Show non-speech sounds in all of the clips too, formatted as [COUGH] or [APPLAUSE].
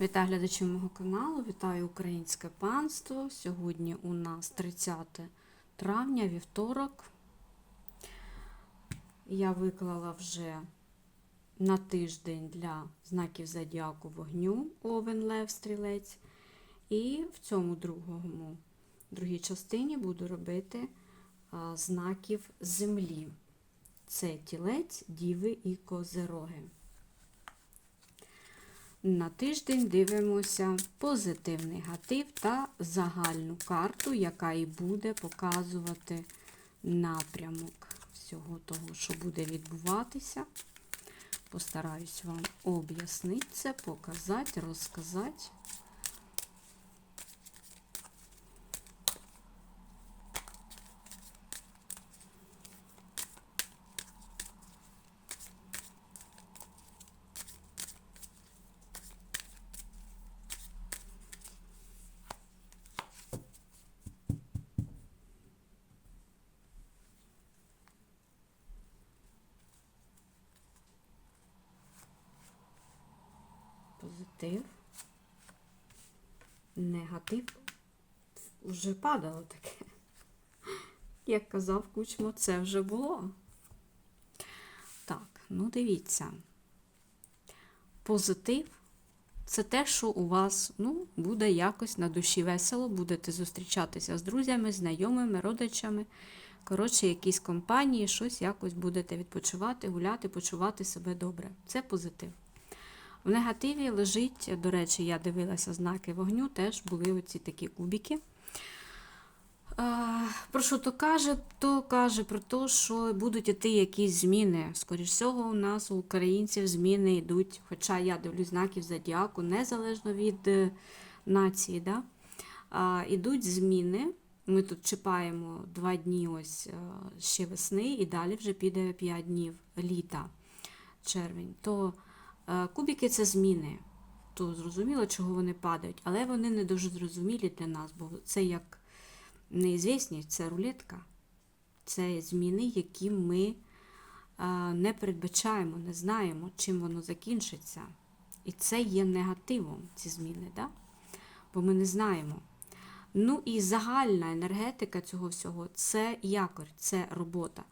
Вітаю глядачів мого каналу, вітаю українське панство. Сьогодні у нас 30 травня, вівторок. Я виклала вже на тиждень для знаків зодіаку вогню Овен Лев Стрілець. І в цьому другому, другій частині буду робити знаків землі. Це тілець, діви і козероги. На тиждень дивимося позитив, негатив та загальну карту, яка і буде показувати напрямок всього того, що буде відбуватися. Постараюсь вам об'яснити це, показати, розказати. Позитив. Негатив. Вже падало таке. Як казав Кучмо, це вже було. Так, ну дивіться. Позитив це те, що у вас ну, буде якось на душі весело, будете зустрічатися з друзями, знайомими, родичами. Коротше, якісь компанії, щось якось будете відпочивати, гуляти, почувати себе добре. Це позитив. В негативі лежить, до речі, я дивилася знаки вогню, теж були оці такі кубики. Про що то каже? То каже про те, що будуть іти якісь зміни. Скоріше всього, у нас у українців зміни йдуть, хоча я дивлюсь знаків зодіаку, незалежно від е, нації. Да? Ідуть зміни. Ми тут чіпаємо два дні ось е, ще весни, і далі вже піде 5 днів літа, червень. То кубики це зміни. То зрозуміло, чого вони падають, але вони не дуже зрозумілі для нас, бо це як неізвісність, це рулетка. Це зміни, які ми е, не передбачаємо, не знаємо, чим воно закінчиться. І це є негативом, ці зміни, да? бо ми не знаємо. Ну і загальна енергетика цього всього це якорь, це робота.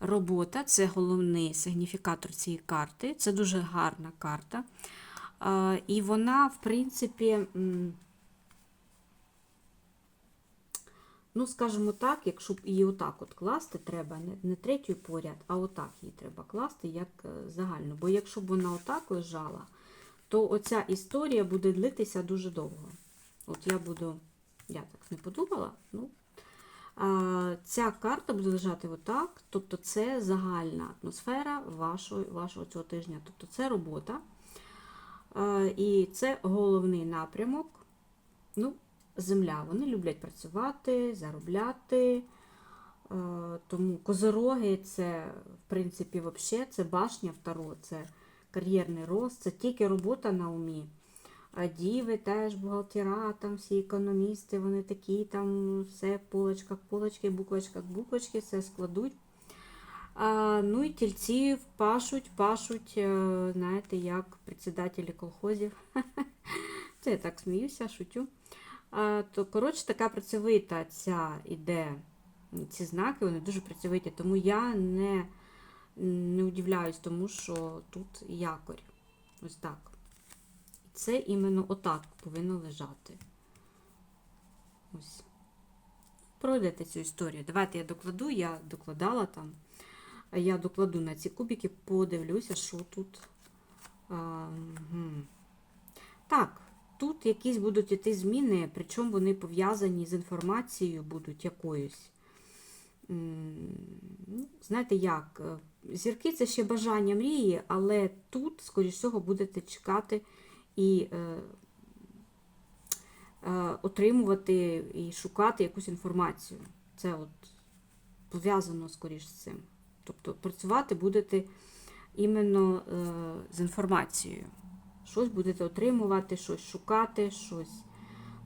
Робота це головний сигніфікатор цієї карти. Це дуже гарна карта. І вона, в принципі, ну, скажімо так, якщо б її отак от класти, треба не, третю поряд, а отак її треба класти як е, загальну. Бо якщо б вона отак лежала, то оця історія буде длитися дуже довго. От я буду, я так не подумала, ну, ця карта буде лежати отак, тобто це загальна атмосфера вашого, вашого цього тижня. Тобто це робота. І це головний напрямок. Ну, земля. Вони люблять працювати, заробляти. Тому козороги це, в принципі, вообще, це башня второ, це кар'єрний рост, це тільки робота на умі. А діви теж бухгалтера, там всі економісти, вони такі, там все в полочках, полочки, буквочках, буквочки, все складуть. А, ну і тільці пашуть, пашуть, е, знаєте, як председателі колхозів. [LAUGHS] Це я так сміюся, шутю. А, то, коротше, така працьовита ця іде, ці знаки, вони дуже працьовиті, тому я не, не удивляюсь, тому що тут якорь. Ось так. Це іменно отак повинно лежати. Ось. Пройдете цю історію. Давайте я докладу, я докладала там. Я докладу на ці кубики, подивлюся, що тут. А. Так, тут якісь будуть іти зміни, причому вони пов'язані з інформацією будуть якоюсь. Ну, Знаєте як? е, Зірки це ще бажання мрії, але тут, скоріш всього, будете чекати і е, е, отримувати і шукати якусь інформацію. Це от пов'язано скоріш з цим. Тобто працювати будете іменно е, з інформацією. Щось будете отримувати, щось шукати, щось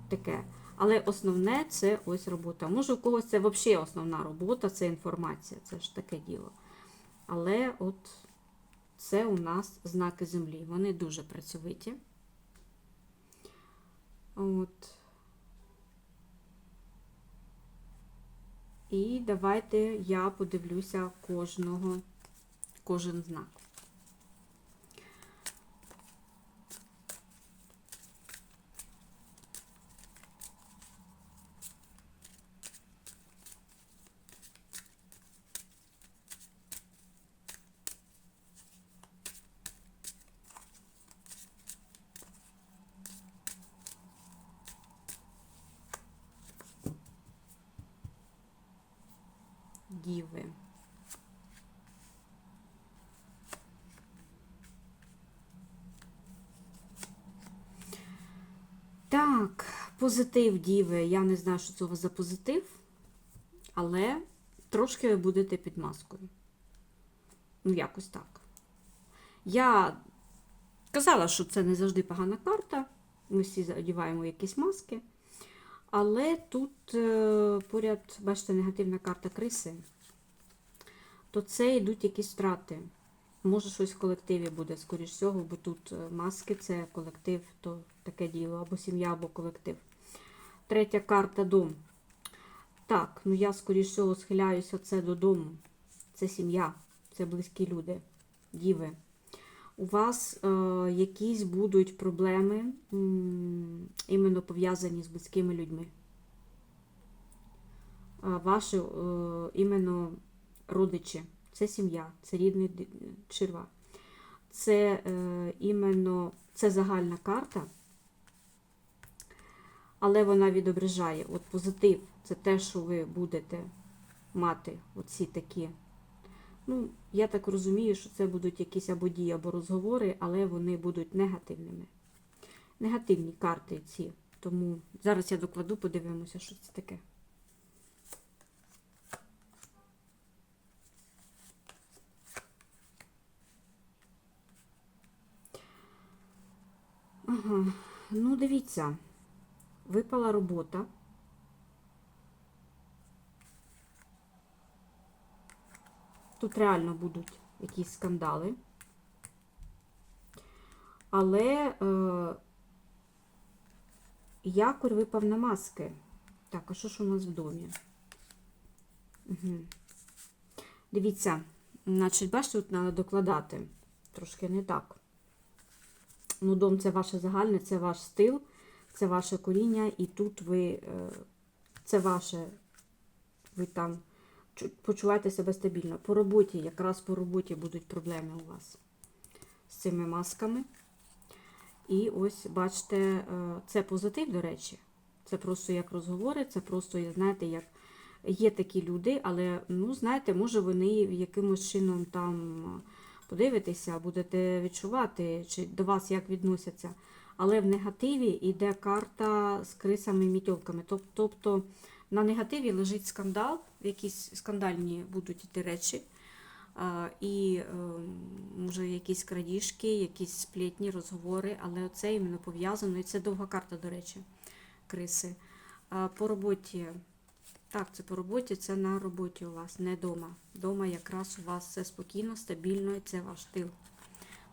таке. Але основне це ось робота. Може, у когось це взагалі основна робота, це інформація, це ж таке діло. Але от це у нас знаки землі. Вони дуже працьовиті. От. І давайте я подивлюся кожного, кожен знак. Діви. Так, позитив діви. Я не знаю, що це у за позитив, але трошки ви будете під маскою. Ну, якось так. Я казала, що це не завжди погана карта. Ми всі одягаємо якісь маски. Але тут е, поряд, бачите, негативна карта криси, то це йдуть якісь втрати. Може, щось в колективі буде, скоріш всього, бо тут е, маски це колектив, то таке діло, або сім'я, або колектив. Третя карта дом. Так, ну я, скоріш всього, схиляюся це додому. Це сім'я, це близькі люди, діви. У вас е, якісь будуть проблеми іменно пов'язані з близькими людьми. Е, ваші е, іменно родичі, це сім'я, це рідний черва. Це е, іменно це загальна карта, але вона відображає от позитив. Це те, що ви будете мати оці такі. Ну, я так розумію, що це будуть якісь або дії, або розговори, але вони будуть негативними. Негативні карти ці. Тому зараз я докладу, подивимося, що це таке. Ну дивіться, випала робота. Тут реально будуть якісь скандали. Але е, якорь випав на маски. Так, а що ж у нас в домі? Угу. Дивіться, значить, бачите, тут треба докладати. Трошки не так. Ну, дом це ваше загальне, це ваш стил, це ваше коріння, і тут ви, е, це ваше, ви там почуваєте себе стабільно. По роботі, якраз по роботі будуть проблеми у вас з цими масками. І ось, бачите, е, це позитив, до речі. Це просто як розговори, це просто, знаєте, як є такі люди, але, ну, знаєте, може вони якимось чином там подивитеся, будете відчувати, чи до вас як відносяться. Але в негативі йде карта з крисами і мітьолками. Тоб- Тобто на негативі лежить скандал, якісь скандальні будуть йти речі. І е, може якісь крадіжки, якісь сплетні розговори, але це іменно пов'язано. І це довга карта, до речі, криси. По роботі, так, це по роботі, це на роботі у вас, не вдома. Дома якраз у вас все спокійно, стабільно, і це ваш тил.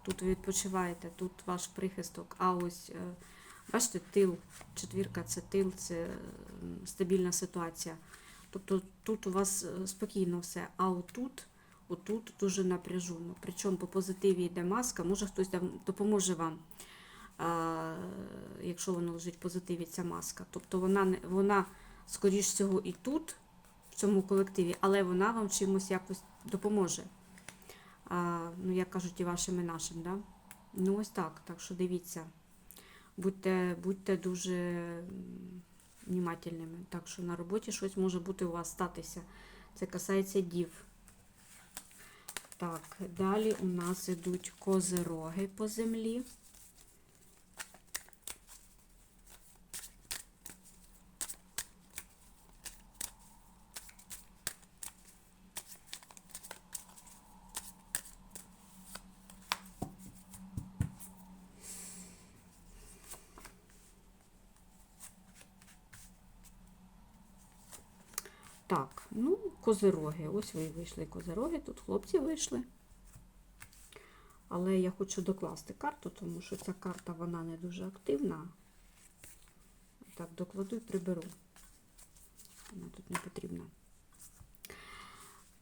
Тут ви відпочиваєте, тут ваш прихисток. А ось, е, бачите, тил, четвірка це тил, це стабільна ситуація. Тобто тут у вас е, спокійно все, а отут, отут дуже напряжено. Причому по позитиві йде маска, може хтось допоможе вам, якщо воно лежить в позитиві, ця маска. Тобто вона, вона скоріш всього, і тут, в цьому колективі, але вона вам чимось якось допоможе. А, ну, як кажуть, і вашим, і нашим. Да? Ну, ось так. Так що дивіться. Будьте, будьте дуже внимательними. Так що на роботі щось може бути у вас статися. Це касається дів. Так, далі у нас ідуть козироги по землі. Так, ну, козироги. Ось ви вийшли козироги. Тут хлопці вийшли. Але я хочу докласти карту, тому що ця карта вона не дуже активна. Так, докладу і приберу. Вона тут не потрібна.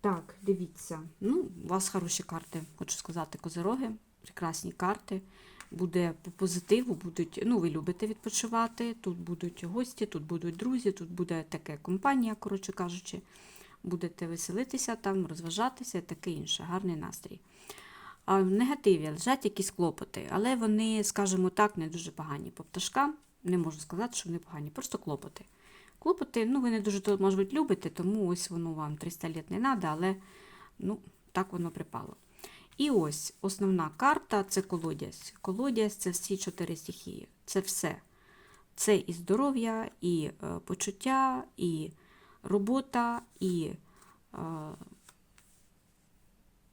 Так, дивіться. Ну, у вас хороші карти, хочу сказати, козироги, прекрасні карти. Буде по позитиву, будуть, ну, ви любите відпочивати, тут будуть гості, тут будуть друзі, тут буде таке компанія, коротше кажучи. Будете веселитися там, розважатися і таке інше. Гарний настрій. А в негативі лежать якісь клопоти, але вони, скажімо так, не дуже погані. По пташкам не можу сказати, що вони погані, просто клопоти. Клопоти, ну, ви не дуже, може бути, любите, тому ось воно вам 300 літ не треба, але ну, так воно припало. І ось основна карта це колодязь. Колодязь це всі чотири стихії. Це все. Це і здоров'я, і е, почуття, і робота, і е,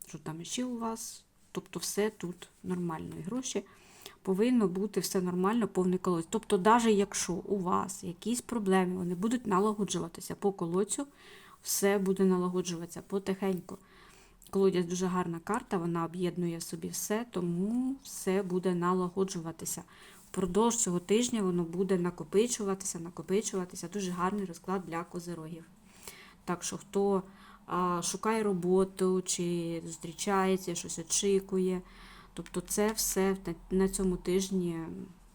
що там ще у вас. Тобто все тут нормально. І гроші повинно бути все нормально, повний колодязь. Тобто, навіть якщо у вас якісь проблеми, вони будуть налагоджуватися по колодцю, все буде налагоджуватися потихеньку. Колодязь дуже гарна карта, вона об'єднує в собі все, тому все буде налагоджуватися. Впродовж цього тижня воно буде накопичуватися, накопичуватися. Дуже гарний розклад для козирогів. Так що, хто а, шукає роботу, чи зустрічається, щось очікує, тобто це все на, цьому тижні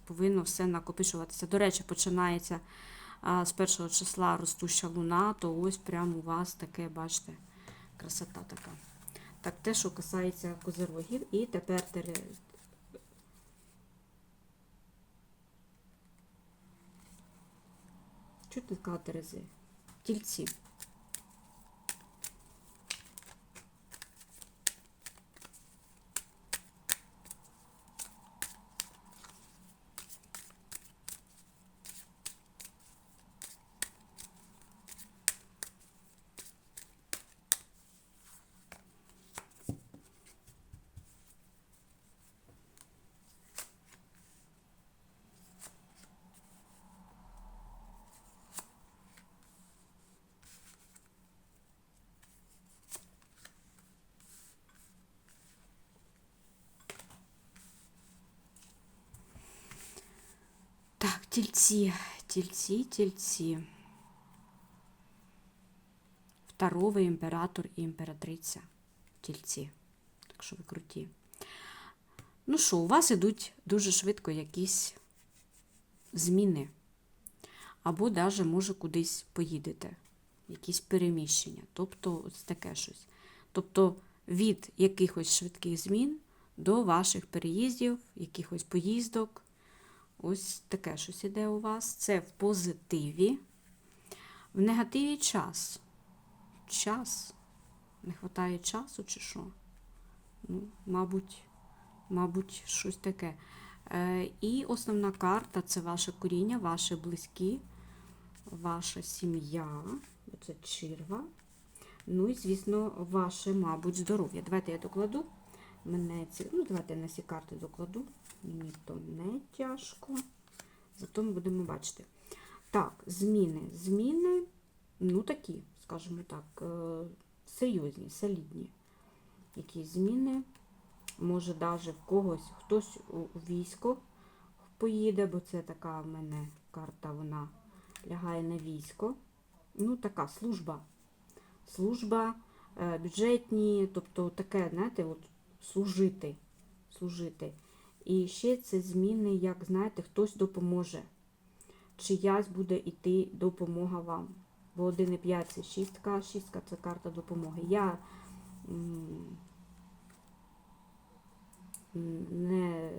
повинно все накопичуватися. До речі, починається а, з першого числа ростуща луна, то ось прямо у вас таке, бачите, красота така. Так, те, що касається козирогів, і тепер. Чого ти така Терези? Тільці. Так, тельці, тельці, тельці. Второго імператор і імператриця. Тільці. Так що ви круті. Ну що, у вас ідуть дуже швидко якісь зміни. Або навіть, може, кудись поїдете. Якісь переміщення. Тобто, ось таке щось. Тобто, від якихось швидких змін до ваших переїздів, якихось поїздок. Ось таке щось іде у вас. Це в позитиві. В негативі час. Час. Не вистачає часу чи що? Ну, мабуть, мабуть, щось таке. Е, і основна карта це ваше коріння, ваші близькі, ваша сім'я. Оце черва. Ну і, звісно, ваше, мабуть, здоров'я. Давайте я докладу. Мене ці... Ну, давайте я на ці карти докладу. Мені то не тяжко. Зато ми будемо бачити. Так, зміни. Зміни, ну такі, скажімо так, е, серйозні, солідні. Якісь зміни. Може, навіть в когось, хтось у у військо поїде, бо це така в мене карта, вона лягає на військо. Ну, така служба. Служба, е, бюджетні, тобто таке, знаєте, от служити. служити. І ще це зміни, як знаєте, хтось допоможе. Чиясь буде йти допомога вам. Бо 1,5 це шістка, шістка це карта допомоги. Я не,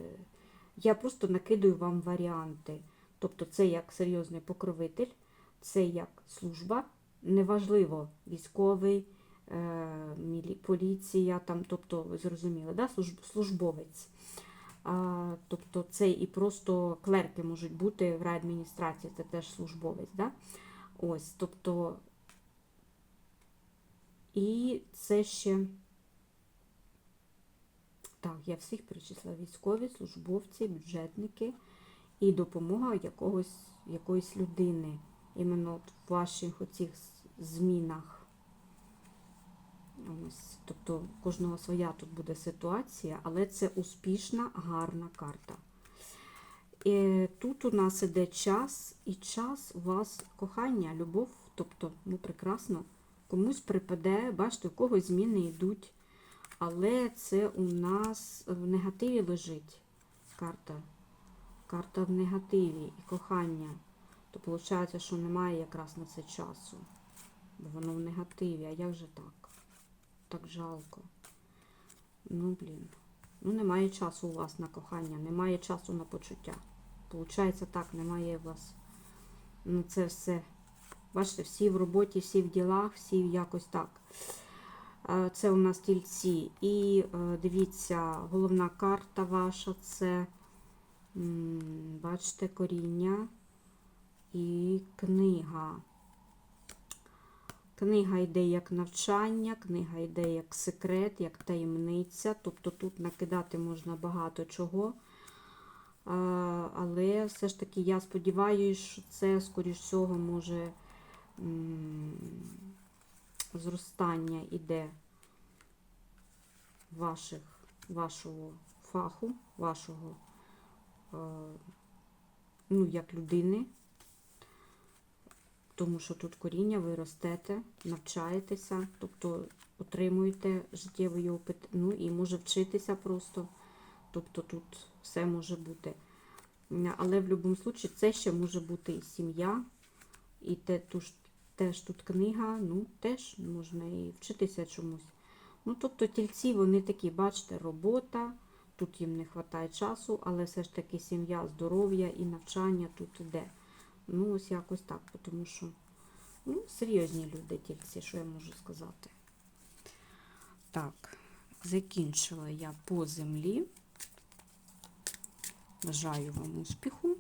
я просто накидаю вам варіанти. Тобто це як серйозний покровитель, це як служба, неважливо, військовий, поліція, там, тобто, ви зрозуміли, да? служб- службовець. А, тобто це і просто клерки можуть бути в райадміністрації, це теж службовець. Да? Ось, тобто, і це ще. Так, я всіх перечисла військові, службовці, бюджетники і допомога якогось, якоїсь людини. Іменно в ваших оцих змінах. Ось, тобто кожного своя тут буде ситуація, але це успішна, гарна карта. е, тут у нас іде час, і час у вас кохання, любов, тобто, ну, прекрасно. Комусь припаде, бачите, у когось зміни йдуть. Але це у нас в негативі лежить карта. Карта в негативі і кохання. То виходить, що немає якраз на це часу. Бо воно в негативі. А як же так? Так жалко. Ну, блін. Ну, немає часу у вас на кохання, немає часу на почуття. Получається так, немає у вас. Ну, це все. Бачите, всі в роботі, всі в ділах, всі якось так. Е, Це у нас тільці. І е, дивіться, головна карта ваша це, бачите, коріння і книга. Книга йде як навчання, книга йде як секрет, як таємниця. Тобто тут накидати можна багато чого. Але все ж таки я сподіваюся, що це, скоріш всього, може зростання іде ваших, вашого фаху, вашого, е, ну, як людини. Тому що тут коріння, ви ростете, навчаєтеся, тобто отримуєте життєвий опит, ну і може вчитися просто. Тобто тут все може бути. Але в будь-якому випадку це ще може бути і сім'я, і те, ту ж- теж тут книга, ну теж можна і вчитися чомусь. Ну, тобто тільці, вони такі, бачите, робота, тут їм не вистачає часу, але все ж таки сім'я, здоров'я і навчання тут іде. Ну, ось якось так, тому що ну, серйозні люди тільці, що я можу сказати. Так, закінчила я по землі. Бажаю вам успіху.